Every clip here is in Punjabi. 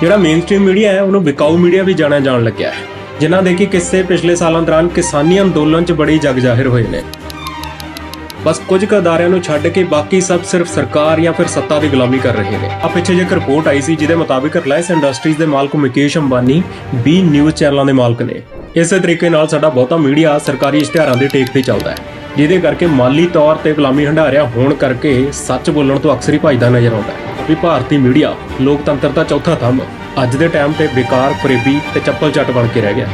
ਜਿਹੜਾ ਮੇਨਸਟ੍ਰੀਮ ਮੀਡੀਆ ਹੈ, ਉਹਨੂੰ ਵਿਕਾਊ ਮੀਡੀਆ ਵੀ ਜਾਣਿਆ ਜਾਣ ਲੱਗਿਆ ਹੈ। ਜਿਨ੍ਹਾਂ ਦੇ ਕਿ ਕਿੱਸੇ ਪਿਛਲੇ ਸਾਲਾਂ ਦੌਰਾਨ ਕਿਸਾਨੀ ਅੰਦੋਲਨ 'ਚ ਬੜੀ ਜਗ ਜ਼ਾਹਿਰ ਹੋਏ ਨੇ। ਬਸ ਕੁਝ ਕੁ ਅਦਾਰਿਆਂ ਨੂੰ ਛੱਡ ਕੇ ਬਾਕੀ ਸਭ ਸਿਰਫ ਸਰਕਾਰ ਜਾਂ ਫਿਰ ਸੱਤਾ ਦੀ ਗੁਲਾਮੀ ਕਰ ਰਹੇ ਨੇ। ਆ ਪਿੱਛੇ ਜੇ ਇੱਕ ਰਿਪੋਰਟ ਆਈ ਸੀ, ਜਿਹਦੇ ਮੁਤਾਬਿਕ ਰਿਲਾਇੰਸ ਇੰਡਸਟਰੀਜ਼ ਦੇ ਮਾਲਕ ਮੁਕੇਸ਼ ਅੰਬਾਨੀ 20 ਨਿਊਜ਼ ਚੈਨਲਾਂ ਦੇ ਮਾਲਕ ਨੇ। ਇਸੇ ਤਰੀਕੇ ਨਾਲ ਸਾਡਾ ਬਹੁਤਾ ਮੀਡੀਆ ਸਰਕਾਰੀ ਇਸ਼ਤਿਹਾਰਾਂ ਦੇ ਟੇਕ ਤੇ ਚੱਲਦਾ ਹੈ, ਜਿਹਦੇ ਕਰਕੇ ਮਾਲੀ ਤੌਰ ਤੇ ਗੁਲਾਮੀ ਹੰਡਾਰਿਆ ਹੋਣ ਕਰਕੇ ਸੱਚ ਬੋਲਣ ਤੋਂ ਅਕਸਰ ਹੀ ਭੱਜਦਾ ਨਜ਼ਰ ਆਉਂਦਾ ਹੈ। ਵੀ ਭਾਰਤੀ ਮੀਡੀਆ ਲੋਕਤੰਤਰ ਦਾ ਚੌਥਾ ਥੰਮ ਅੱਜ ਦੇ ਟਾਈਮ ਤੇ ਬੇਕਾਰ, ਫਰੇਬੀ ਤੇ ਚੱਪਲ ਚੱਟ ਬਣ ਕੇ ਰਹਿ ਗਿਆ।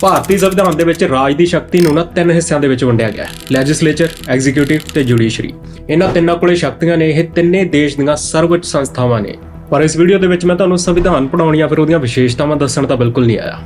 ਭਾਰਤੀ ਸੰਵਿਧਾਨ ਦੇ ਵਿੱਚ ਰਾਜ ਦੀ ਸ਼ਕਤੀ ਨੂੰ ਨਾ ਤਿੰਨ ਹਿੱਸਿਆਂ ਦੇ ਵਿੱਚ ਵੰਡਿਆ ਗਿਆ ਹੈ ਲੈਜਿਸਲੇਚਰ ਐਗਜ਼ੀਕਿਊਟਿਵ ਤੇ ਜੁਡੀਸ਼ਰੀ ਇਹਨਾਂ ਤਿੰਨਾਂ ਕੋਲੇ ਸ਼ਕਤੀਆਂ ਨੇ, ਇਹ ਤਿੰਨੇ ਦੇਸ਼ ਦੀਆਂ ਸਰਵਉੱਚ ਸੰਸਥਾਵਾਂ ਨੇ। ਪਰ ਇਸ ਵੀਡੀਓ ਦੇ ਵਿੱਚ ਮੈਂ ਤੁਹਾਨੂੰ ਸੰਵਿਧਾਨ ਪੜਾਉਣ ਜਾਂ ਫਿਰ ਉਹਦੀਆਂ ਵਿਸ਼ੇਸ਼ਤਾਵਾਂ ਦੱਸਣ ਤਾਂ ਬਿਲਕੁਲ ਨਹੀਂ ਆਇਆ।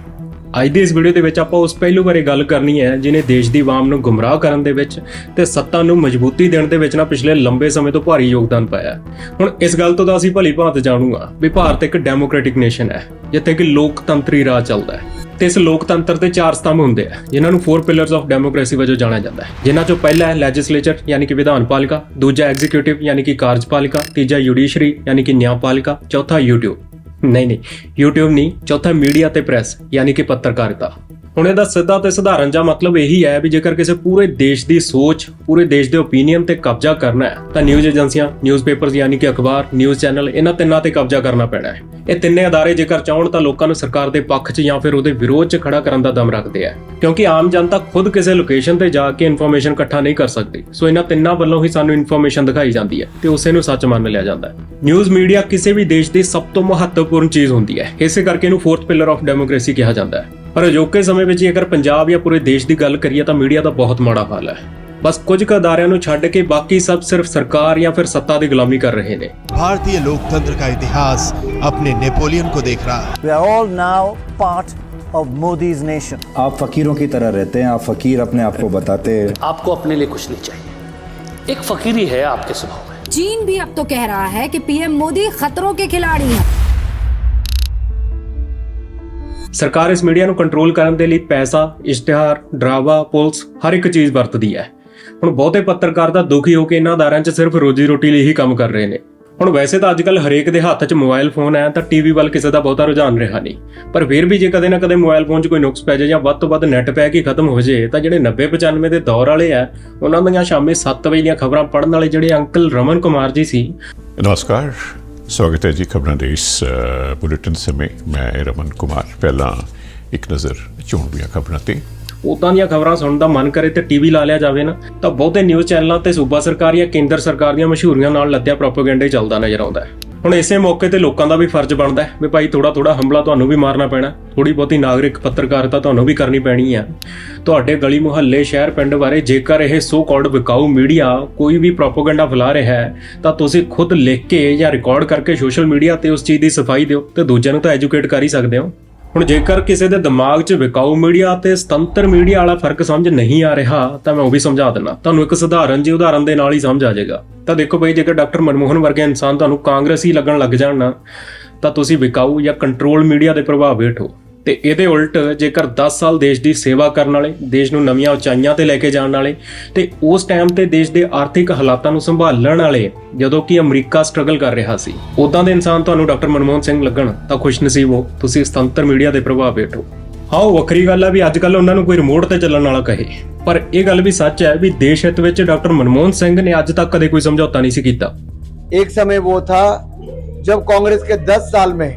ਅੱਜ ਦੀ ਇਸ ਵੀਡੀਓ ਦੇ ਵਿੱਚ ਆਪਾਂ ਉਸ ਪਹਿਲੂ ਬਾਰੇ ਗੱਲ ਕਰਨੀ ਹੈ, ਜਿਨੇ ਦੇਸ਼ ਦੀ ਆਵਾਮ ਨੂੰ ਗੁੰਮਰਾਹ ਕਰਨ ਦੇ ਵਿੱਚ ਤੇ ਸੱਤਾ ਨੂੰ ਮਜ਼ਬੂਤੀ ਦੇਣ ਦੇ ਵਿੱਚ ਨਾ ਪਿਛਲੇ ਲੰਬੇ ਸਮੇਂ ਤੋਂ ਭਾਰੀ ਯੋਗਦਾਨ ਪਾਇਆ। ਹੁਣ ਇਸ ਗੱਲ ਤੋਂ ਤਾਂ ਅਸੀਂ ਭਲੀ ਭਾਂਤ ਜਾਣੂਗਾ ਵੀ ਭਾਰਤ ਇੱਕ ਡੈਮੋਕ੍ਰੈਟਿਕ ਨੇਸ਼ਨ ਹੈ, ਜਿੱਥੇ ਕਿ ਲੋਕਤੰਤਰੀ ਰਾਜ ਚੱਲਦਾ ਹੈ। ਤੇ ਇਸ ਲੋਕਤੰਤਰ ਦੇ ਚਾਰ ਸਤੰਭ ਹੁੰਦੇ ਆ, ਜਿਨ੍ਹਾਂ ਨੂੰ ਫੋਰ ਪਿਲਰਸ ਆਫ ਡੈਮੋਕ੍ਰੇਸੀ ਵਜੋਂ ਜਾਣਿਆ ਜਾਂਦਾ ਹੈ। ਜਿਨ੍ਹਾਂ ਚੋਂ ਪਹਿਲਾ ਹੈ ਲੈਜਿਸਲੇਚਰ ਯਾਨੀ ਕਿ ਵਿਧਾਨ ਪਾਲਿਕਾ, ਦੂਜਾ ਐਗਜ਼ੀਕਿਊਟਿਵ ਯਾਨੀ ਕਿ ਕਾਰਜਪਾਲਿਕਾ, ਤੀਜਾ ਜੁਡੀਸ਼ਰੀ ਯਾਨੀ ਕਿ ਨਿਆਂਪਾਲਿਕਾ ਚੌਥਾ ਯੂਟਿਊਬ ਨਹੀਂ ਨਹੀਂ। YouTube ਨਹੀਂ ਚੌਥਾ ਮੀਡੀਆ ਤੇ ਪ੍ਰੈਸ ਯਾਨੀ ਕਿ ਪੱਤਰਕਾਰਿਤਾ। ਹੁਣ ਇਹਦਾ ਸਿੱਧਾ ਤੇ ਸਧਾਰਨ ਜਿਹਾ ਮਤਲਬ ਇਹੀ ਹੈ ਵੀ ਜੇਕਰ ਕਿਸੇ ਪੂਰੇ ਦੇਸ਼ ਦੀ ਸੋਚ, ਪੂਰੇ ਦੇਸ਼ ਦੇ ਓਪੀਨੀਅਨ ਤੇ ਕਬਜ਼ਾ ਕਰਨਾ ਹੈ, ਤਾਂ ਨਿਊਜ਼ ਏਜੰਸੀਆਂ ਨਿਊਜ਼ਪੇਪਰਸ ਯਾਨੀ ਕਿ ਅਖਬਾਰ ਨਿਊਜ਼ ਚੈਨਲ ਇਹਨਾਂ ਤਿੰਨਾਂ ਤੇ ਕਬਜ਼ਾ ਕਰਨਾ ਪੈਣਾ ਹੈ। ਇਹ ਤਿੰਨੇ ਅਦਾਰੇ ਜੇਕਰ ਚਾਹਣ ਤਾਂ ਲੋਕਾਂ ਨੂੰ ਸਰਕਾਰ ਦੇ ਪੱਖ 'ਚ ਜਾਂ ਫਿਰ ਉਹਦੇ ਵਿਰੋਧ 'ਚ ਖੜਾ ਕਰਨ ਦਾ ਦਮ ਰੱਖਦੇ ਆ ਕਿਉਂਕਿ ਆਮ ਜਨਤਾ ਖੁਦ ਕਿਸੇ ਲੋਕੇਸ਼ਨ ਤੇ ਜਾ ਕੇ ਇਨਫੋਰਮੇਸ਼ਨ ਇਕੱਠਾ ਨਹੀਂ ਕਰ ਸਕਦੀ। ਸੋ ਇਹਨਾਂ ਤਿੰਨਾਂ ਵੱਲੋਂ ਹੀ ਸਾਨੂੰ ਇਨਫੋਰਮੇਸ਼ਨ ਦਿਖਾਈ ਜਾਂਦੀ ਹੈ ਤੇ ਉਸੇ ਨੂੰ ਸੱਚ ਮੰਨ ਲਿਆ ਜਾਂਦਾ ਹੈ। ਨਿਊਜ਼ ਮੀਡੀਆ ਕਿਸੇ ਵੀ ਦੇਸ਼ ਦੀ ਸਭ ਤੋਂ ਮਹੱਤਵਪੂਰਨ ਚੀਜ਼ ਹੁੰਦੀ ਹੈ। ਇਸੇ ਕਰਕੇ ਇਹਨੂੰ ਫੋਰਥ ਪਿਲਰ ਆਫ ਡੈਮੋਕ੍ਰੇਸੀ ਕਿਹਾ ਜਾਂਦਾ ਹੈ। ਪਰ ਅਜੋਕੇ ਸਮੇਂ ਵਿੱਚ ਜੇਕਰ ਪੰਜਾਬ ਜਾਂ ਪੂਰੇ ਦੇਸ਼ ਦੀ ਗੱਲ ਕਰੀਏ ਤਾਂ ਮੀਡੀਆ ਦਾ ਬਹੁਤ ਮਾੜਾ ਹਾਲ ਹੈ ਬਸ ਕੁਝ ਕੁ ਅਦਾਰਿਆਂ ਨੂੰ ਛੱਡ ਕੇ ਬਾਕੀ ਸਭ ਸਿਰਫ ਸਰਕਾਰ ਜਾਂ ਫਿਰ ਸੱਤਾ ਦੀ ਗੁਲਾਮੀ ਕਰ ਰਹੇ ਨੇ भारतीय लोकतंत्र का इतिहास अपने नेपोलियन को देख रहा है We are all now part of Modi's nation. आप फकीरों की तरह रहते हैं आप फकीर अपने आप को बताते हैं आपको अपने लिए कुछ नहीं चाहिए एक फकीरी है आपके स्वभाव में चीन भी अब तो कह रहा है कि पीएम मोदी खतरों के खिलाड़ी हैं ਸਰਕਾਰ ਇਸ ਮੀਡੀਆ ਨੂੰ ਕੰਟਰੋਲ ਕਰਨ ਦੇ ਲਈ ਪੈਸਾ, ਇਸ਼ਤਿਹਾਰ, ਡਰਾਵਾ, ਪੁਲਿਸ ਹਰ ਇੱਕ ਚੀਜ਼ ਵਰਤਦੀ ਹੈ। ਹੁਣ ਬਹੁਤੇ ਪੱਤਰਕਾਰ ਤਾਂ ਦੁਖੀ ਹੋ ਕੇ ਇਹਨਾਂ ਅਦਾਰਿਆਂ 'ਚ ਸਿਰਫ ਰੋਜੀ ਰੋਟੀ ਲਈ ਹੀ ਕੰਮ ਕਰ ਰਹੇ ਨੇ। ਹੁਣ ਵੈਸੇ ਤਾਂ ਅੱਜਕੱਲ ਹਰੇਕ ਦੇ ਹੱਥ 'ਚ ਮੋਬਾਈਲ ਫੋਨ ਹੈ ਤਾਂ ਟੀਵੀ ਵੱਲ ਕਿਸੇ ਦਾ ਬਹੁਤਾ ਰੁਝਾਨ ਰਿਹਾ ਨਹੀਂ। ਪਰ ਫਿਰ ਵੀ ਜੇ ਕਦੇ ਨਾ ਕਦੇ ਮੋਬਾਈਲ ਫੋਨ 'ਚ ਕੋਈ ਨੁਕਸ ਪੈ ਜਾਏ ਜਾਂ ਵੱਧ ਤੋਂ ਵੱਧ ਨੈਟ ਪੈ ਕੇ ਖਤਮ ਹੋ ਜਾਏ, ਤਾਂ ਜਿਹੜੇ 90 95 ਦੇ ਦੌਰ ਵਾਲੇ ਆ, ਉਹਨਾਂ ਦੀਆਂ ਸ਼ਾਮੇ 7 ਵਜੇ ਦੀਆਂ ਖਬਰਾਂ ਪੜ੍ਹਨ ਵਾਲੇ ਜਿਹੜੇ ਅੰਕਲ ਰਮਨ ਕੁਮਾਰ ਜੀ ਸੀ। ਨਮਸਕਾਰ। ਸਵਾਗਤ ਹੈ ਜੀ ਖਬਰਾਂ ਦੇ ਇਸ ਬੁਲੇਟਿਨ ਸਮੇਂ। ਮੈਂ ਰਮਨ ਕੁਮਾਰ। ਪਹਿਲਾਂ ਇੱਕ ਨਜ਼ਰ ਚੁਣਦੀਆਂ ਖਬਰਾਂ ਤੇ। ਉਦਾਂ ਦੀਆਂ ਖਬਰਾਂ ਸੁਣਨ ਦਾ ਮਨ ਕਰੇ ਤੇ ਟੀਵੀ ਲਾ ਲਿਆ ਜਾਵੇ ਨਾ, ਤਾਂ ਬਹੁਤੇ ਨਿਊਜ਼ ਚੈਨਲਾਂ ਤੇ ਸੂਬਾ ਸਰਕਾਰ ਜਾਂ ਕੇਂਦਰ ਸਰਕਾਰ ਦੀਆਂ ਮਸ਼ਹੂਰੀਆਂ ਨਾਲ ਲੱਦਿਆ ਪ੍ਰੋਪਾਗੈਂਡਾ ਹੀ ਚੱਲਦਾ ਨਜ਼ਰ ਆਉਂਦਾ ਹੈ। ਹੁਣ ਇਸੇ ਮੌਕੇ ਤੇ ਲੋਕਾਂ ਦਾ ਵੀ ਫਰਜ਼ ਬਣਦਾ ਹੈ ਵੀ ਭਾਈ ਥੋੜਾ ਥੋੜਾ ਹਮਲਾ ਤੁਹਾਨੂੰ ਵੀ ਮਾਰਨਾ ਪੈਣਾ ਥੋੜੀ ਬਹੁਤੀ ਨਾਗਰਿਕ ਪੱਤਰਕਾਰਤਾ ਤੁਹਾਨੂੰ ਵੀ ਕਰਨੀ ਪੈਣੀ ਆ। ਤੁਹਾਡੇ ਗਲੀ ਮੁਹੱਲੇ, ਸ਼ਹਿਰ, ਪਿੰਡ ਬਾਰੇ ਜੇਕਰ ਇਹ ਸੋ ਕਾਲਡ ਵਿਕਾਊ ਮੀਡੀਆ ਕੋਈ ਵੀ ਪ੍ਰੋਪਾਗੈਂਡਾ ਫੈਲਾ ਰਿਹਾ ਹੈ, ਤਾਂ ਤੁਸੀਂ ਖੁਦ ਲਿਖ ਕੇ ਜਾਂ ਰਿਕਾਰਡ ਕਰਕੇ ਸੋਸ਼ਲ ਮੀਡੀਆ ਤੇ ਉਸ ਚੀਜ਼ ਦੀ ਸਫ਼ਾਈ ਦਿਓ ਤੇ ਦੂਜਿਆਂ ਨੂੰ ਤਾਂ ਐਜੂਕੇਟ ਕਰ ਹੀ ਸਕਦੇ ਹੋ। ਹੁਣ ਜੇਕਰ ਕਿਸੇ ਦੇ ਦਿਮਾਗ 'ਚ ਵਿਕਾਊ ਮੀਡੀਆ ਤੇ ਸੁਤੰਤਰ ਮੀਡੀਆ ਵਾਲਾ ਫ਼ਰਕ ਸਮਝ ਨਹੀਂ ਆ ਰਿਹਾ, ਤਾਂ ਮੈਂ ਉਹ ਵੀ ਸਮਝਾ ਦਿੰਦਾ। ਤੁਹਾਨੂੰ ਇੱਕ ਸਧਾਰਨ ਜਿਹੀ ਉਦਾਹਰਨ ਦੇ ਨਾਲ ਹੀ ਸਮਝ ਆ ਜਾਏਗਾ। ਤਾਂ ਦੇਖੋ ਬਈ, ਜੇਕਰ ਡਾਕਟਰ ਮਨਮੋਹਨ ਵਰਗੇ ਇਨਸਾਨ ਤੁਹਾਨੂੰ ਕਾਂਗਰਸੀ ਲੱਗਣ ਲੱਗ ਜਾਣ ਨਾ, ਤਾਂ ਤੁਸੀਂ ਵਿਕਾਊ ਜਾਂ ਕੰਟਰੋਲ ਮੀਡੀਆ ਦੇ ਪ੍ਰਭਾਵ ਹੇਠ ਹੋ। ਤੇ ਇਹਦੇ ਉਲਟ ਜੇਕਰ 10 ਸਾਲ ਦੇਸ਼ ਦੀ ਸੇਵਾ ਕਰਨ ਵਾਲੇ, ਦੇਸ਼ ਨੂੰ ਨਵੀਆਂ ਉਚਾਈਆਂ ਤੇ ਲੈ ਕੇ ਜਾਣ ਵਾਲੇ, ਤੇ ਉਸ ਟਾਈਮ ਤੇ ਦੇਸ਼ ਦੇ ਆਰਥਿਕ ਹਾਲਾਤਾਂ ਨੂੰ ਸੰਭਾਲਣ ਵਾਲੇ, ਜਦੋਂ ਕਿ ਅਮਰੀਕਾ ਸਟਰਗਲ ਕਰ ਰਿਹਾ ਸੀ ਉਦਾਂ ਦੇ ਇਨਸਾਨ ਤੁਹਾਨੂੰ ਡਾਕਟਰ ਮਨਮੋਹਨ ਸਿੰਘ ਲੱਗਣ, ਤਾਂ ਖੁਸ਼ਨਸੀਬ ਹੋ, ਤੁਸੀਂ ਸੁਤੰਤਰ ਮੀਡੀਆ ਦੇ ਪ੍ਰਭਾਵ ਹੇਠ ਹੋ। ਹਾਂ ਉਹ ਵੱਖਰੀ ਗੱਲ ਆ ਵੀ ਅੱਜ ਕੱਲ ਉਹਨਾਂ ਨੂੰ ਕੋਈ ਰਿਮੋਟ ਤੇ ਚੱਲਣ ਵਾਲਾ ਕਹੇ। ਪਰ ਇਹ ਗੱਲ ਵੀ ਸੱਚ ਹੈ ਵੀ ਦੇਸ਼ ਹਿੱਤ ਵਿੱਚ ਡਾਕਟਰ ਮਨਮੋਹਨ ਸਿੰਘ ਨੇ ਅੱਜ ਤੱਕ ਕਦੇ ਕੋਈ ਸਮਝੌਤਾ ਨਹੀਂ ਸੀ ਕੀਤਾ एक समय वो था जब कांग्रेस के 10 साल में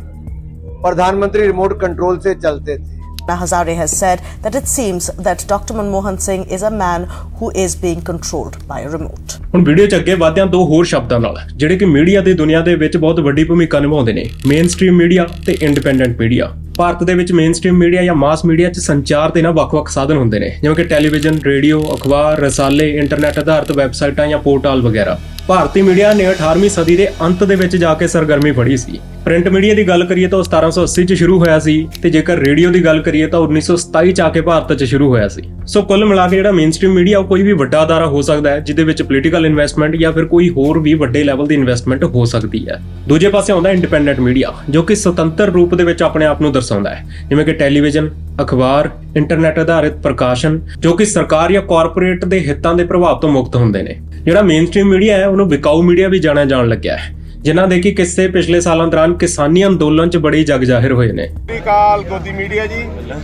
प्रधानमंत्री रिमोट कंट्रोल से चलते थे Anna Hazare has said that it seems that Dr. Manmohan Singh is a man who is being controlled by a remote. ਹੁਣ ਵੀਡੀਓ 'ਚ ਅੱਗੇ ਵਧਦਿਆਂ ਦੋ ਹੋਰ ਸ਼ਬਦਾਂ ਨਾਲ ਜਿਹੜੇ ਕਿ ਮੀਡੀਆ ਦੀ ਦੁਨੀਆ ਦੇ ਵਿੱਚ ਬਹੁਤ ਵੱਡੀ ਭੂਮਿਕਾ ਨਿਭਾਉਂਦੇ ਨੇ ਮੇਨ ਸਟ੍ਰੀਮ ਮੀਡੀਆ ਤੇ ਇੰਡੀਪੈਂਡੈਂਟ ਮੀਡੀਆ ਭਾਰਤ ਦੇ ਵਿੱਚ ਮੇਨ ਸਟ੍ਰੀਮ ਮੀਡੀਆ ਜਾਂ ਮਾਸ ਮੀਡੀਆ 'ਚ ਸੰਚਾਰ ਦੇ ਨਾ ਵੱਖ-ਵੱਖ ਸਾਧਨ ਹੁੰਦੇ ਨੇ, ਜਿਵੇਂ ਕਿ ਟੈਲੀਵਿਜ਼ਨ ਰੇਡੀਓ ਅਖਬਾਰ, ਰਸਾਲੇ ਇੰਟਰਨੈਟ ਆਧਾਰਿਤ ਵੈਬਸਾਈਟਾਂ ਜਾਂ ਪੋਰਟਲ ਵਗੈਰਾ। ਭਾਰਤੀ ਮੀਡੀਆ ਨੇ 18ਵੀਂ ਸਦੀ ਦੇ ਅੰਤ ਦੇ ਵਿੱਚ ਜਾ ਕੇ ਸਰਗਰਮੀ ਫੜੀ ਸੀ। ਪ੍ਰਿੰਟ ਮੀਡੀਆ ਦੀ ਗੱਲ ਕਰੀਏ ਤਾਂ ਉਹ 1780 ਚ ਸ਼ੁਰੂ ਹੋਇਆ ਸੀ ਤੇ ਜੇਕਰ ਰੇਡੀਓ ਦੀ ਗੱਲ ਕਰੀਏ ਤਾਂ 1927 ਚ ਆ ਕੇ ਭਾਰਤ 'ਚ ਸ਼ੁਰੂ ਹੋਇਆ ਸੀ। ਸੋ ਕੁੱਲ ਮਿਲਾ ਕੇ ਜਿਹੜਾ ਮੇਨਸਟ੍ਰੀਮ ਮੀਡੀਆ ਉਹ ਕੋਈ ਵੀ ਵੱਡਾ ਅਦਾਰਾ ਹੋ ਸਕਦਾ ਹੈ, ਜਿਹਦੇ ਵਿੱਚ ਪੋਲੀਟੀਕਲ ਇਨਵੈਸਟਮੈਂਟ ਜਾਂ ਫਿਰ ਕੋਈ ਹੋਰ ਵੀ ਵੱਡੇ ਲੈਵਲ ਦੀ ਇਨਵੈਸਟਮੈਂਟ ਹੋ ਸਕਦੀ ਹੈ। ਦੂਜੇ ਪਾਸੇ ਆਉਂਦਾ ਇੰਡੀਪੈਂਡੈਂਟ ਮੀਡੀਆ ਜੋ ਕਿ ਸੁਤੰਤਰ ਰੂਪ ਦੇ ਵਿੱਚ ਆਪਣੇ ਆਪ ਨੂੰ ਦਰਸਾਉਂਦਾ ਹੈ। ਜਿਵੇਂ ਕਿ ਟੈਲੀਵਿਜ਼ਨ ਅਖਬਾਰ ਇੰਟਰਨੈਟ ਆਧਾਰਿਤ ਪ੍ਰਕਾਸ਼ਨ ਜੋ ਕਿ ਸਰਕਾਰ ਜਾਂ ਕਾਰਪੋਰੇਟ ਦੇ ਹਿੱਤਾਂ ਦੇ ਪ੍ਰਭਾਵ ਤੋਂ ਮੁਕਤ ਹੁੰਦੇ ਨੇ ਜਿਹੜਾ ਮੇਨਸਟ੍ਰੀਮ ਮੀਡੀਆ ਹੈ ਉਹਨੂੰ ਵਿਕਾਊ ਮੀਡੀਆ ਵੀ ਜਾਣਿਆ ਜਾਣ ਲੱਗਿਆ ਹੈ ਜਿਨ੍ਹਾਂ ਦੇ ਕਿ ਕਿੱਸੇ ਪਿਛਲੇ ਸਾਲਾਂ ਦੌਰਾਨ ਕਿਸਾਨੀ ਅੰਦੋਲਨ 'ਚ ਬੜੀ ਜਗ ਜ਼ਾਹਿਰ ਹੋਏ ਨੇ काल गोदी मीडिया जी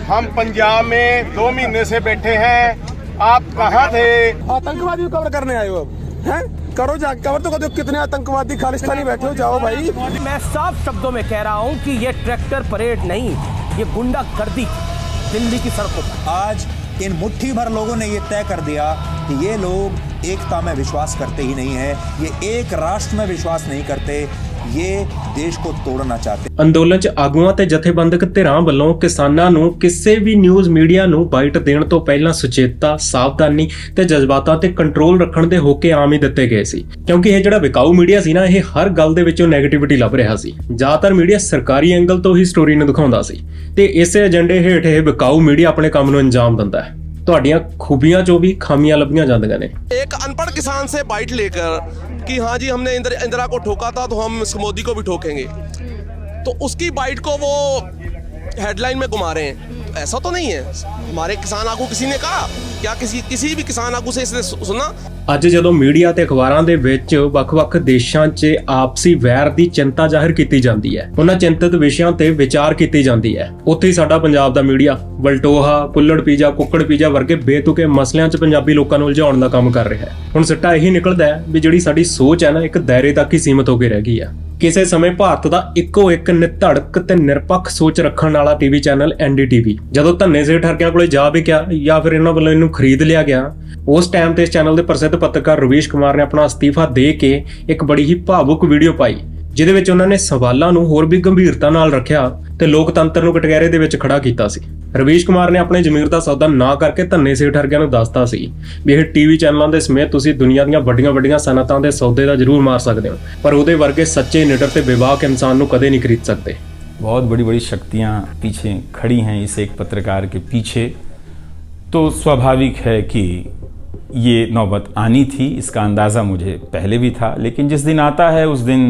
हम पंजाब में दो महीने से बैठे हैं आप कहाँ थे आतंकवादी को कवर करने आए हो अब हैं करो जा कवर तो कर दो कितने आतंकवादी खालिस्तानी बैठे हो जाओ भाई मैं साफ शब्दों में कह रहा हूं कि ये ट्रैक्टर परेड नहीं ये गुंडा गर्दी दिल्ली की सड़कों पर आज इन मुट्ठी भर लोगों ने ये तय कर दिया कि ये लोग एकता में विश्वास करते ही नहीं है ये एक राष्ट्र में विश्वास नहीं करते ਇਹ ਦੇਸ਼ ਕੋ ਤੋੜਨਾ ਚਾਹਤੇ ਅੰਦੋਲਨ ਚ ਆਗੂਆਂ ਤੇ ਜਥੇਬੰਦਕ ਧਿਰਾਂ ਵੱਲੋਂ ਕਿਸਾਨਾਂ ਨੂੰ ਕਿਸੇ ਵੀ ਨਿਊਜ਼ ਮੀਡੀਆ ਨੂੰ ਬਾਈਟ ਦੇਣ ਤੋਂ ਪਹਿਲਾਂ ਸੁਚੇਤਤਾ ਸਾਵਧਾਨੀ ਤੇ ਜਜ਼ਬਾਤਾਂ ਤੇ ਕੰਟਰੋਲ ਰੱਖਣ ਦੇ ਹੋਕੇ ਆਮ ਹੀ ਦਿੱਤੇ ਗਏ ਸੀ। ਕਿਉਂਕਿ ਇਹ ਜਿਹੜਾ ਵਿਕਾਊ ਮੀਡੀਆ ਸੀ ਨਾ, ਇਹ ਹਰ ਗੱਲ ਦੇ ਵਿੱਚੋਂ ਨੈਗੇਟਿਵਿਟੀ ਲੱਭ ਰਿਹਾ ਸੀ। ਜ਼ਿਆਦਾਤਰ ਮੀਡੀਆ ਸਰਕਾਰੀ ਐਂਗਲ ਤੋਂ ਹੀ ਸਟੋਰੀ ਨੂੰ ਦਿਖਾਉਂਦਾ ਸੀ। ਤੇ ਇਸੇ ਏਜੰਡੇ ਹੇਠ ਇਹ ਵਿਕਾਊ ਮੀਡੀਆ ਆਪਣੇ ਕੰਮ ਨੂੰ ਅੰਜਾਮ ਦਿੰਦਾ ਹੈ। ਤੁਹਾਡੀਆਂ ਖੂਬੀਆਂ 'ਚੋਂ ਵੀ ਖਾਮੀਆਂ ਲੱਭੀਆਂ ਜਾਂਦੀਆਂ ਨੇ एक अनपढ़ किसान से बाइट लेकर कि हाँ जी हमने इंदिरा इंदिरा को ठोका था तो हम इस मोदी को भी ठोकेंगे तो उसकी बाइट को वो हेडलाइन में घुमा रहे हैं तो ऐसा तो नहीं है हमारे किसान आगू किसी ने कहा क्या किसी किसी भी किसान आगू से इसने सु- सुना ਅੱਜ ਜਦੋਂ ਮੀਡੀਆ ਤੇ ਅਖਬਾਰਾਂ ਦੇ ਵਿੱਚ ਵੱਖ-ਵੱਖ ਦੇਸ਼ਾਂ 'ਚ ਆਪਸੀ ਵੈਰ ਦੀ ਚਿੰਤਾ ਜ਼ਾਹਿਰ ਕੀਤੀ ਜਾਂਦੀ ਹੈ ਉਹਨਾਂ ਚਿੰਤਿਤ ਵਿਸ਼ਿਆਂ ਤੇ ਵਿਚਾਰ ਕੀਤੀ ਜਾਂਦੀ ਹੈ ਉੱਥੇ ਹੀ ਸਾਡਾ ਪੰਜਾਬ ਦਾ ਮੀਡੀਆ ਬਲਟੋਹਾ ਕੁੱਲੜ ਪੀਜਾ ਕੁੱਕੜ ਪੀਜਾ ਵਰਗੇ ਬੇਤੁਕੇ ਮਸਲਿਆਂ 'ਚ ਪੰਜਾਬੀ ਲੋਕਾਂ ਨੂੰ ਉਲਝਾਉਣ ਦਾ ਕੰਮ ਕਰ ਰਿਹਾ ਹੈ ਹੁਣ ਸਿੱਟਾ ਇਹੀ ਨਿਕਲਦਾ ਹੈ ਵੀ ਜਿਹੜੀ ਸਾਡੀ ਸੋਚ ਹੈ ਨਾ ਇੱਕ ਦਾਇਰੇ ਤੱਕ ਹੀ ਸੀਮਿਤ ਹੋ ਕੇ ਰਹਿ ਗਈ ਹੈ ਕਿਸੇ ਸਮੇਂ ਭਾਰਤ ਦਾ ਇੱਕੋ ਇੱਕ ਨਿਧੜਕ ਤੇ ਨਿਰਪੱਖ ਸੋਚ ਰੱਖਣ ਵਾਲਾ ਟੀਵੀ ਚੈਨਲ ਐਨਡੀਟੀਵੀ ਜਦੋਂ ਧੰਨੇ ਸੇ ਠਰਕਿਆਂ ਕੋਲੇ ਜਾ ਵੀ ਗਿਆ ਜਾਂ ਫਿਰ ਇਹਨਾਂ ਵੱਲੋਂ ਇਹਨੂੰ ਖਰੀਦ ਲਿਆ ਗਿਆ ਉਸ ਟਾਈਮ ਤੇ ਇਸ ਚੈਨਲ ਦੇ ਪ੍ਰਸਿੱਧ ਪੱਤਰਕਾਰ ਰਵੀਸ਼ ਕੁਮਾਰ ਨੇ ਆਪਣਾ ਅਸਤੀਫਾ ਦੇ ਕੇ ਇੱਕ ਬੜੀ ਹੀ ਭਾਵੁਕ ਵੀਡੀਓ ਪਾਈ ਜਿਹਦੇ ਵਿੱਚ ਉਹਨਾਂ ਨੇ ਸਵਾਲਾਂ ਨੂੰ ਹੋਰ ਵੀ ਗੰਭੀਰਤਾ ਨਾਲ ਰੱਖਿਆ ਤੇ ਲੋਕਤੰਤਰ ਨੂੰ ਕਟਹਿਰੇ ਦੇ ਵਿੱਚ ਖੜਾ ਕੀਤਾ ਸੀ ਰਵੀਸ਼ ਕੁਮਾਰ ਨੇ ਆਪਣੇ ਜ਼ਮੀਰ ਦਾ ਸੌਦਾ ਨਾ ਕਰਕੇ ਧੰਨੇ ਸੇ ਠਰਕਿਆਂ ਨੂੰ ਦੱਸਤਾ ਸੀ ਵੀ ਇਹ ਟੀਵੀ ਚੈਨਲਾਂ ਦੇ ਸਮੇਤ ਤੁਸੀਂ ਦੁਨੀਆ ਦੀਆਂ ਵੱਡੀਆਂ ਵੱਡੀਆਂ ਸਨਅਤਾਂ ਦੇ ਸੌਦੇ ਦਾ ਜ਼ਰੂਰ ਮਾਰ ਸਕਦੇ ਹੋ ਪਰ ਉਹਦੇ ਵਰਗੇ ਸੱਚੇ ਨਿਡਰ ਤੇ ਬੇਬਾਕ ਇਨਸਾਨ ਨੂੰ ਕਦੇ ਨਹੀਂ ਖਰੀਦ ਸਕਦੇ बहुत बड़ी बड़ी शक्तियाँ पीछे खड़ी हैं इस एक पत्रकार के पीछे तो स्वाभाविक है कि ये नौबत आनी थी इसका अंदाज़ा मुझे पहले भी था लेकिन जिस दिन आता है उस दिन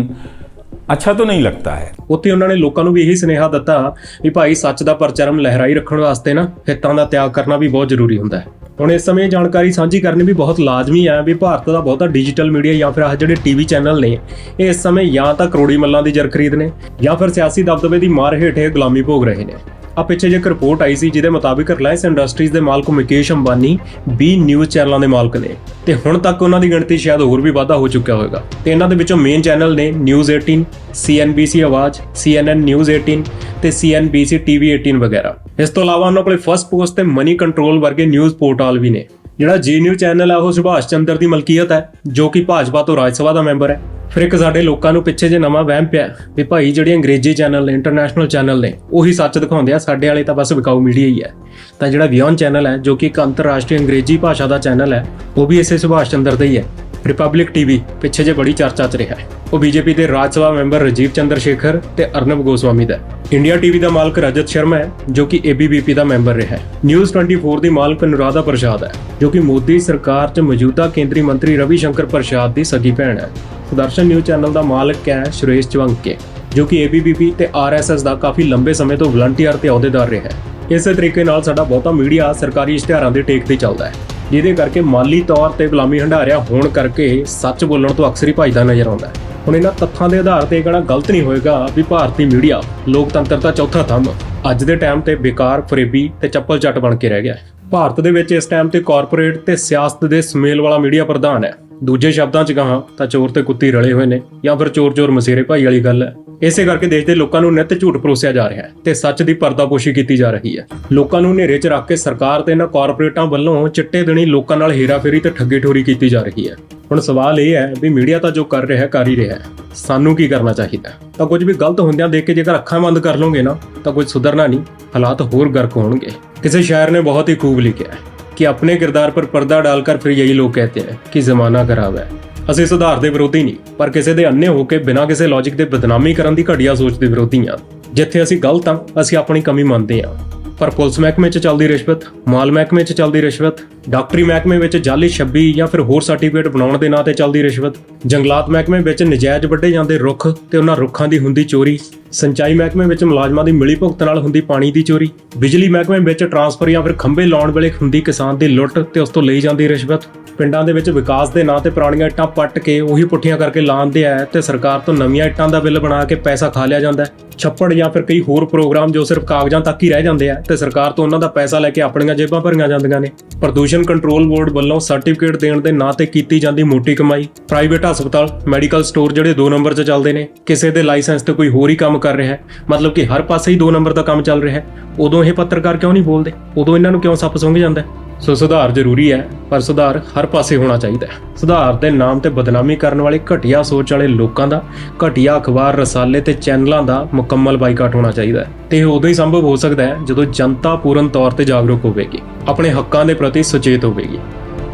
अच्छा तो नहीं लगता है ਉੱਥੇ ਉਹਨਾਂ ਨੇ ਲੋਕਾਂ ਨੂੰ ਵੀ ਇਹੀ ਸੁਨੇਹਾ ਦਿੱਤਾ ਵੀ ਭਾਈ ਸੱਚ ਦਾ ਪਰਚਰਮ ਲਹਿਰਾਈ ਰੱਖਣ ਵਾਸਤੇ ਨਾ ਹਿੱਤਾਂ ਦਾ ਤਿਆਗ ਕਰਨਾ ਵੀ ਬਹੁਤ ਜ਼ਰੂਰੀ ਹੁੰਦਾ ਹੈ ਹੁਣ ਇਸ ਸਮੇਂ ਇਹ ਜਾਣਕਾਰੀ ਸਾਂਝੀ ਕਰਨੀ ਵੀ ਬਹੁਤ ਲਾਜ਼ਮੀ ਹੈ ਵੀ ਭਾਰਤ ਦਾ ਬਹੁਤਾ ਡਿਜੀਟਲ ਮੀਡੀਆ ਜਾਂ ਫਿਰ ਆਹ ਜਿਹੜੇ ਟੀਵੀ ਚੈਨਲ ਨੇ ਇਹ ਇਸ ਸਮੇਂ ਜਾਂ ਤਾਂ ਕਰੋੜੀ ਮੱਲਾਂ ਦੀ ਜਰ ਖਰੀਦ ਨੇ ਜਾਂ ਫਿਰ ਸਿਆਸੀ ਦਬਦਬੇ ਦੀ ਮਾਰ ਹੇਠ ਇਹ ਗੁਲਾਮੀ ਭੋਗ ਰਹੇ ਨੇ ਆ ਪਿੱਛੇ ਜੇ ਇੱਕ ਰਿਪੋਰਟ ਆਈ ਸੀ ਜਿਹਦੇ ਮੁਤਾਬਿਕ ਰਿਲਾਇੰਸ ਇੰਡਸਟਰੀਜ਼ ਦੇ ਮਾਲਕ ਮੁਕੇਸ਼ ਅੰਬਾਨੀ 20 ਨਿਊਜ਼ ਚੈਨਲਾਂ ਦੇ ਮਾਲਕ ਨੇ। ਤੇ ਹੁਣ ਤੱਕ ਉਹਨਾਂ ਦੀ ਗਿਣਤੀ ਸ਼ਾਇਦ ਹੋਰ ਵੀ ਵਾਧਾ ਹੋ ਚੁੱਕਿਆ ਹੋਵੇਗਾ। ਤੇ ਇਹਨਾਂ ਦੇ ਵਿੱਚੋਂ ਮੇਨ ਚੈਨਲ ਨੇ news 18 CNBC Awaaz CNN news 18 ਤੇ CNBC TV 18 ਵਗੈਰਾ। ਇਸ ਤੋਂ ਇਲਾਵਾ ਉਹਨਾਂ ਕੋਲੇ ਫਸਟ ਪੋਸਟ ਤੇ ਮਨੀ ਕੰਟਰੋਲ ਵਰਗੇ ਨਿਊਜ਼ ਪੋਰਟਲ ਵੀ ਨੇ। ਜਿਹੜਾ ਜੀ ਨਿਊਜ਼ ਚੈਨਲ ਹੈ ਉਹ ਸੁਭਾਸ਼ ਚੰਦਰ ਦੀ ਮਲਕੀਅਤ ਹੈ, ਜੋ ਕਿ ਭਾਜਪਾ ਤੋਂ ਰਾਜ ਸਭਾ ਦਾ ਮੈਂਬਰ ਹੈ। ਫਿਰ ਇੱਕ ਸਾਡੇ ਲੋਕਾਂ ਨੂੰ ਪਿੱਛੇ ਜੇ ਨਵਾਂ ਵਹਿਮ ਪਿਆ ਵੀ ਭਾਈ ਜਿਹੜੇ ਅੰਗਰੇਜ਼ੀ ਚੈਨਲ ਨੇ ਇੰਟਰਨੈਸ਼ਨਲ ਚੈਨਲ ਨੇ, ਉਹੀ ਸੱਚ ਦਿਖਾਉਂਦੇ ਆ, ਸਾਡੇ ਵਾਲੇ ਤਾਂ ਬਸ ਵਿਕਾਊ ਮੀਡੀਆ ਹੀ ਹੈ। ਤਾਂ ਜਿਹੜਾ ਵਿਅਨ ਚੈਨਲ ਹੈ, ਜੋ ਕਿ ਇੱਕ ਅੰਤਰਰਾਸ਼ਟਰੀ ਅੰਗਰੇਜ਼ੀ ਭਾਸ਼ਾ ਦਾ ਚੈਨਲ ਹੈ, ਉਹ ਵੀ ਇਸੇ ਸੁਭਾਸ਼ ਚੰਦਰ ਦਾ ਹੀ ਹੈ। ਰਿਪਬਲਿਕ ਟੀਵੀ ਪਿੱਛੇ ਜੇ ਬੜੀ ਚਰਚਾ 'ਚ ਰਿਹਾ ਹੈ। ਉਹ ਬੀਜੇਪੀ ਦੇ ਰਾਜ ਸਭਾ ਮੈਂਬਰ ਰਾਜੀਵ ਚੰਦਰ ਸ਼ੇਖਰ ਤੇ ਅਰਨਬ ਗੋਸਵਾਮੀ ਦਾ ਹੈ। ਇੰਡੀਆ ਟੀਵੀ ਦਾ ਮਾਲਕ ਰਜਤ ਸ਼ਰਮਾ ਹੈ, ਜੋ ਕਿ ਏਬੀਵੀਪੀ ਦਾ ਮੈਂਬਰ ਰਿਹਾ ਹੈ। ਨਿਊਜ਼ 24 ਦੀ ਮਾਲਕ ਅਨੁਰਾਧਾ ਪ੍ਰਸਾਦ ਹੈ, ਜੋ ਕਿ ਮੋਦੀ ਸਰਕਾਰ 'ਚ ਮੌਜੂਦਾ ਕੇਂਦਰੀ ਮੰਤਰੀ ਰਵੀ ਸ਼ੰਕਰ ਪ੍ਰਸਾਦ ਦੀ ਸਗੀ ਭੈਣ ਹੈ। ਦਰਸ਼ਨ ਨਿਊਜ਼ ਚੈਨਲ ਦਾ ਮਾਲਕ ਹੈ ਸੁਰੇਸ਼ ਚਵੰਕੇ ਜੋ ਕਿ ਏਬੀਵੀਪੀ ਤੇ ਆਰਐਸਐਸ ਦਾ ਕਾਫੀ ਲੰਬੇ ਸਮੇਂ ਤੋਂ ਵਲੰਟੀਅਰ ਤੇ ਅਹੁਦੇਦਾਰ ਰਿਹਾ ਹੈ। ਇਸੇ ਤਰੀਕੇ ਨਾਲ ਸਾਡਾ ਬਹੁਤਾ ਮੀਡੀਆ ਸਰਕਾਰੀ ਇਸ਼ਤਿਹਾਰਾਂ ਦੇ ਟੇਕ ਤੇ ਚੱਲਦਾ ਹੈ, ਜਿਹਦੇ ਕਰਕੇ ਮਾਲੀ ਤੌਰ ਤੇ ਗੁਲਾਮੀ ਹੰਡਾਰਿਆ ਹੋਣ ਕਰਕੇ ਸੱਚ ਬੋਲਣ ਤੋਂ ਅਕਸਰ ਹੀ ਭੱਜਦਾ ਨਜ਼ਰ ਆਉਂਦਾ ਹੈ। ਹੁਣ ਇਹਨਾਂ ਤੱਥਾਂ ਦੇ ਆਧਾਰ ਤੇ ਇਹ ਕਹਿਣਾ ਗਲਤ ਨਹੀਂ ਹੋਏਗਾ ਵੀ ਭਾਰਤੀ ਮੀਡੀਆ ਲੋਕਤੰਤਰ ਦਾ ਚੌਥਾ ਥੰਮ ਅੱਜ ਦੇ ਟਾਈਮ ਤੇ ਬੇਕਾਰ, ਫਰੇਬੀ ਤੇ ਚੱਪਲ ਚੱਟ ਬਣ ਕੇ ਰਹਿ ਗਿਆ ਹੈ। ਭਾਰਤ ਦੇ ਵਿੱਚ ਇਸ ਟਾਈਮ ਤੇ ਕਾਰਪੋਰੇਟ ਤੇ ਸਿਆਸਤ ਦੇ ਸਮੇਲ ਵਾਲਾ ਮੀਡੀਆ ਪ੍ਰਧਾਨ ਹੈ। ਦੂਜੇ ਸ਼ਬਦਾਂ 'ਚ ਕਹਾਂ ਤਾਂ ਚੋਰ ਤੇ ਕੁੱਤੀ ਰਲੇ ਹੋਏ ਨੇ ਜਾਂ ਫਿਰ ਚੋਰ ਚੋਰ ਮਸੇਰੇ ਭਾਈ ਵਾਲੀ ਗੱਲ ਹੈ। ਇਸੇ ਕਰਕੇ ਦੇਸ਼ ਦੇ ਲੋਕਾਂ ਨੂੰ ਨਿੱਤ ਝੂਠ ਪਰੋਸਿਆ ਜਾ ਰਿਹਾ ਹੈ ਤੇ ਸੱਚ ਦੀ ਪਰਦਾਪੋਸ਼ੀ ਕੀਤੀ ਜਾ ਰਹੀ ਹੈ। ਲੋਕਾਂ ਨੂੰ ਹਨੇਰੇ 'ਚ ਰੱਖ ਕੇ ਸਰਕਾਰ ਤੇ ਇਹਨਾਂ ਕਾਰਪੋਰੇਟਾਂ ਵੱਲੋਂ ਚਿੱਟੇ ਦਿਨੀ ਲੋਕਾਂ ਨਾਲ ਹੇਰਾਫੇਰੀ ਤੇ ਠੱਗੀ ਠੋਰੀ ਕੀਤੀ ਜਾ ਰਹੀ ਹੈ। ਹੁਣ ਸਵਾਲ ਇਹ ਹੈ ਵੀ ਮੀਡੀਆ ਤਾਂ ਜੋ ਕਰ ਰਿਹਾ ਹੈ, ਕਰ ਹੀ ਰਿਹਾ ਹੈ। ਸਾਨੂੰ ਕੀ ਕਰਨਾ ਚਾਹੀਦਾ ਤਾਂ ਕੁਝ ਵੀ ਗਲਤ ਹੁੰਦਿਆਂ ਦੇਖ ਕੇ ਜੇਕਰ ਅੱਖਾਂ ਬੰਦ ਕਰ ਲਓਗੇ ਨਾ ਤਾਂ ਕੁਝ ਸੁਧਰਨਾ ਨਹੀਂ, ਹਾਲਾਤ ਹੋਰ ਗਰਕ ਹੋਣਗੇ। ਕਿਸੇ ਸ਼ਾਇਰ ਨੇ ਬਹੁਤ ਹੀ ਖੂਬ ਲਿਖਿਆ ਹੈ। कि अपने किरदार पर पर्दा डालकर फिर यही लोग कहते हैं कि ਜ਼ਮਾਨਾ ਖਰਾਬ ਹੈ ਅਸੀਂ ਸੁਧਾਰ ਦੇ ਵਿਰੋਧੀ ਨਹੀਂ ਪਰ ਕਿਸੇ ਦੇ ਅੰਨੇ ਹੋ ਕੇ ਬਿਨਾਂ ਕਿਸੇ ਲੌਜੀਕ ਦੇ ਬਦਨਾਮੀ ਕਰਨ ਦੀ ਘਟੀਆ ਸੋਚ ਦੇ ਵਿਰੋਧੀ ਹਾਂ ਜਿੱਥੇ ਅਸੀਂ ਗਲਤ ਹਾਂ, ਅਸੀਂ ਆਪਣੀ ਕਮੀ ਮੰਨਦੇ ਹਾਂ। ਪਰ ਪੁਲਿਸ ਮਹਿਕਮੇ 'ਚ ਚੱਲਦੀ ਰਿਸ਼ਵਤ, ਮਾਲ ਮਹਿਕਮੇ 'ਚ ਚੱਲਦੀ ਰਿਸ਼ਵਤ, ਡਾਕਟਰੀ ਮਹਿਕਮੇ ਵਿੱਚ ਜਾਲੀ 26 ਜਾਂ ਫਿਰ ਹੋਰ ਸਰਟੀਫਿਕੇਟ ਬਣਾਉਣ ਦੇ ਨਾਂ ਤੇ ਚੱਲਦੀ ਰਿਸ਼ਵਤ, ਜੰਗਲਾਤ ਮਹਿਕਮੇ ਵਿੱਚ ਨਜਾਇਜ਼ ਵੱਢੇ ਜਾਂਦੇ ਰੁੱਖ ਤੇ ਉਹਨਾਂ ਰੁੱਖਾਂ ਦੀ ਹੁੰਦੀ ਚੋਰੀ, ਸਿੰਚਾਈ ਮਹਿਕਮੇ ਵਿੱਚ ਮੁਲਾਜ਼ਮਾਂ ਦੀ ਮਿਲੀ ਭੁਗਤ ਨਾਲ ਹੁੰਦੀ ਪਾਣੀ ਦੀ ਚੋਰੀ, ਬਿਜਲੀ ਮਹਿਕਮੇ ਵਿੱਚ ਟਰਾਂਸਫਰ ਜਾਂ ਫਿਰ ਖੰਭੇ ਲਾਉਣ ਵੇਲੇ ਹੁੰਦੀ ਕਿਸਾਨ ਦੀ ਲੁੱਟ ਤੇ ਉਸ ਤੋਂ ਲਈ ਜਾਂਦੀ ਰਿਸ਼ਵਤ। ਪਿੰਡਾਂ ਦੇ ਵਿੱਚ ਵਿਕਾਸ ਦੇ ਨਾਂ ਤੇ ਪੁਰਾਣੀਆਂ ਇੱਟਾਂ ਪੱਟ ਕੇ ਉਹੀ ਪੁੱਠੀਆਂ ਕਰਕੇ ਲਾਉਂਦੇ ਆ ਤੇ ਸਰਕਾਰ ਤੋਂ ਨਵੀਆਂ ਇੱਟਾਂ ਦਾ ਬਿੱਲ ਬਣਾ ਕੇ ਪੈਸਾ ਖਾ ਲਿਆ ਜਾਂਦਾ ਹੈ। ਛੱਪੜ ਜਾਂ ਫਿਰ ਕਈ ਹੋਰ ਪ੍ਰੋਗਰਾਮ ਜੋ ਸਿਰਫ ਕਾਗਜ਼ਾਂ ਤੱਕ ਹੀ ਰਹਿ ਜਾਂਦੇ ਆ ਤੇ ਸਰਕਾਰ ਤੋਂ ਉਹਨਾਂ ਦਾ ਪੈਸਾ ਲੈ ਕੇ ਆਪਣੀਆਂ ਜੇਬਾਂ ਭਰੀਆਂ ਜਾਂਦੀਆਂ ਨੇ। ਪ੍ਰਦੂਸ਼ਣ ਕੰਟਰੋਲ ਬੋਰਡ ਵੱਲੋਂ ਸਰਟੀਫਿਕੇਟ ਦੇਣ ਦੇ ਨਾਂ ਤੇ ਕੀਤੀ ਜਾਂਦੀ ਮੋਟੀ ਕਮਾਈ। ਪ੍ਰਾਈਵੇਟ ਹਸਪਤਾਲ, ਮੈਡੀਕਲ ਸਟੋਰ ਜਿਹੜੇ 2 ਨੰਬਰ 'ਚ ਚੱਲਦੇ ਨੇ, ਕਿਸੇ ਦੇ ਲਾਇਸੈਂਸ ਤੇ ਕੋਈ ਹੋਰ ਹੀ ਕੰਮ ਕਰ ਰਿਹਾ ਹੈ। ਮਤਲਬ ਕਿ ਹਰ ਪਾਸੇ ਹੀ 2 ਨੰਬਰ ਦਾ ਕੰਮ ਚੱਲ ਰਿਹਾ ਹੈ। ਉਦੋਂ ਇਹ ਪੱਤਰਕਾਰ ਕਿਉਂ ਨਹੀਂ ਬੋਲਦੇ? ਉਦੋਂ ਇਹਨਾਂ ਨੂੰ ਕਿਉਂ ਸੱਪ ਸੁੰਘ ਜਾਂਦਾ? ਸੋ ਸੁਧਾਰ ਜ਼ਰੂਰੀ ਹੈ, ਪਰ ਸੁਧਾਰ ਹਰ ਪਾਸੇ ਹੋਣਾ ਚਾਹੀਦਾ ਹੈ। ਸੁਧਾਰ ਦੇ ਨਾਮ ਤੇ ਬਦਨਾਮੀ ਕਰਨ ਵਾਲੇ ਘਟੀਆ ਸੋਚ ਵਾਲੇ ਲੋਕਾਂ ਦਾ, ਘਟੀਆ ਅਖਬਾਰ, ਰਸਾਲੇ ਤੇ ਚੈਨਲਾਂ ਦਾ ਮੁਕੰਮਲ ਬਾਈਕਾਟ ਹੋਣਾ ਚਾਹੀਦਾ ਹੈ। ਤੇ ਇਹ ਉਦੋਂ ਹੀ ਸੰਭਵ ਹੋ ਸਕਦਾ ਹੈ ਜਦੋਂ ਜਨਤਾ ਪੂਰਨ ਤੌਰ ਤੇ ਜਾਗਰੂਕ ਹੋਵੇਗੀ, ਆਪਣੇ ਹੱਕਾਂ ਦੇ ਪ੍ਰਤੀ ਸੁਚੇਤ ਹੋਵੇਗੀ।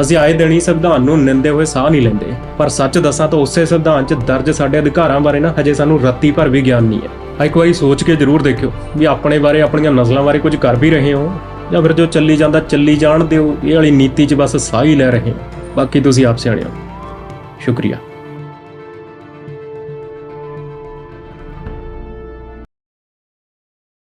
ਅਸੀਂ ਆਏ ਦਿਨ ਹੀ ਸੰਵਿਧਾਨ ਨੂੰ ਨਿੰਦੇ ਹੋਏ ਸਾਹ ਨਹੀਂ ਲੈਂਦੇ, ਪਰ ਸੱਚ ਦੱਸਾਂ ਤਾਂ ਉਸੇ ਸੰਵਿਧਾਨ 'ਚ ਦਰਜ ਸਾਡੇ ਅਧਿਕਾਰਾਂ ਬਾਰੇ ਨਾ ਹਜੇ ਸਾਨੂੰ ਰੱਤੀ ਭਰ ਵੀ ਗਿਆਨ ਨਹੀਂ ਹੈ। ਇੱਕ ਵਾਰੀ ਸੋਚ ਕੇ ਜ਼ਰੂਰ ਦੇਖਿਓ ਵੀ ਆਪਣੇ ਬਾਰੇ, ਆਪਣੀਆਂ ਨਸਲਾਂ ਬਾਰੇ ਕੁਝ ਕਰ ਵੀ ਰਹੇ ਹੋ ਜਾਂ ਫਿਰ ਜੋ ਚੱਲੀ ਜਾਂਦਾ ਚੱਲੀ ਜਾਣ ਦਿਓ, ਇਹ ਵਾਲੀ ਨੀਤੀ 'ਚ ਬਸ ਸਾਹ ਹੀ ਲੈ ਰਹੇ ਹੋ। ਬਾਕੀ ਤੁਸੀਂ ਆਪ ਸਿਆਣੇ ਹੋ। ਸ਼ੁਕਰੀਆ।